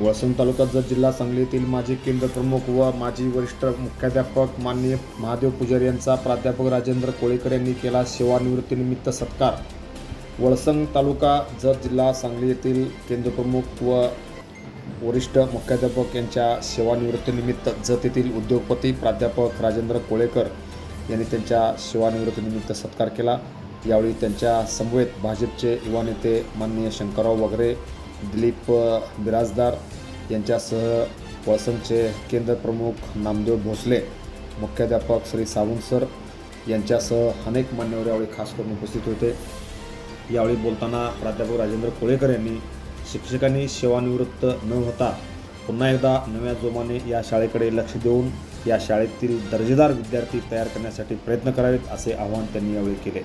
वसंत तालुका जत जिल्हा सांगली येथील माजी केंद्रप्रमुख व माजी वरिष्ठ मुख्याध्यापक माननीय महादेव पुजारी यांचा प्राध्यापक राजेंद्र कोळेकर यांनी केला सेवानिवृत्तीनिमित्त सत्कार. वळसंग तालुका जत जिल्हा सांगली येथील केंद्रप्रमुख व वरिष्ठ मुख्याध्यापक यांच्या सेवानिवृत्तीनिमित्त जत येथील उद्योगपती प्राध्यापक राजेंद्र कोळेकर यांनी त्यांच्या सेवानिवृत्तीनिमित्त सत्कार केला. यावेळी त्यांच्या समवेत भाजपचे युवा नेते माननीय शंकरराव वगैरे दिलीप बिराजदार यांच्यासह वळसंगचे केंद्रप्रमुख नामदेव भोसले मुख्याध्यापक श्री सावंत सर यांच्यासह अनेक मान्यवर यावेळी खास करून उपस्थित होते. यावेळी बोलताना प्राध्यापक राजेंद्र कोळेकर यांनी शिक्षकांनी सेवानिवृत्त न होता पुन्हा एकदा नव्या जोमाने या शाळेकडे लक्ष देऊन या शाळेतील दर्जेदार विद्यार्थी तयार करण्यासाठी प्रयत्न करावेत असे आवाहन त्यांनी यावेळी केले.